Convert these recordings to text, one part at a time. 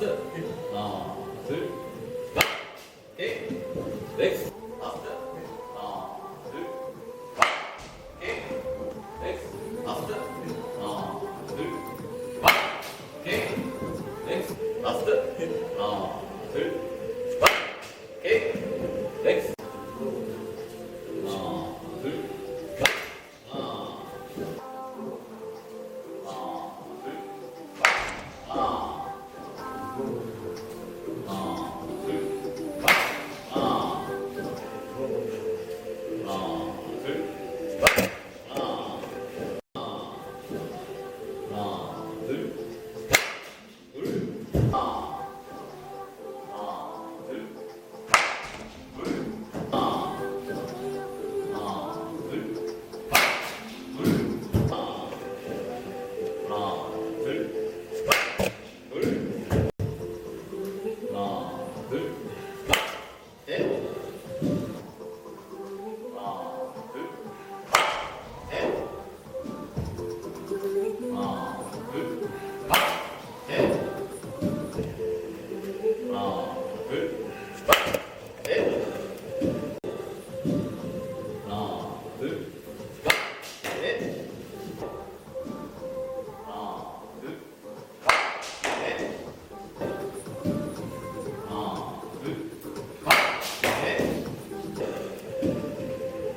하나 둘 둘. 넷, 다섯,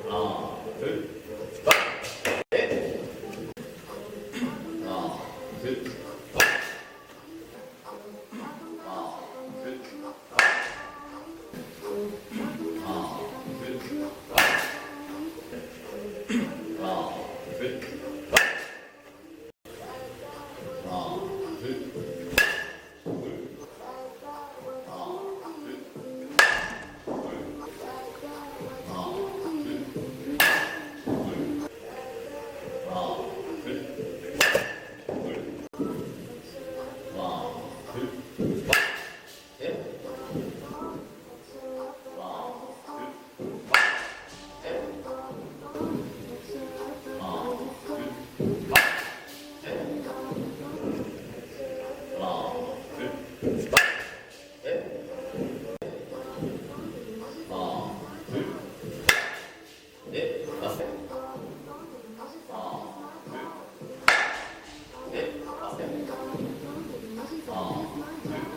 하나, 둘, 아, 네.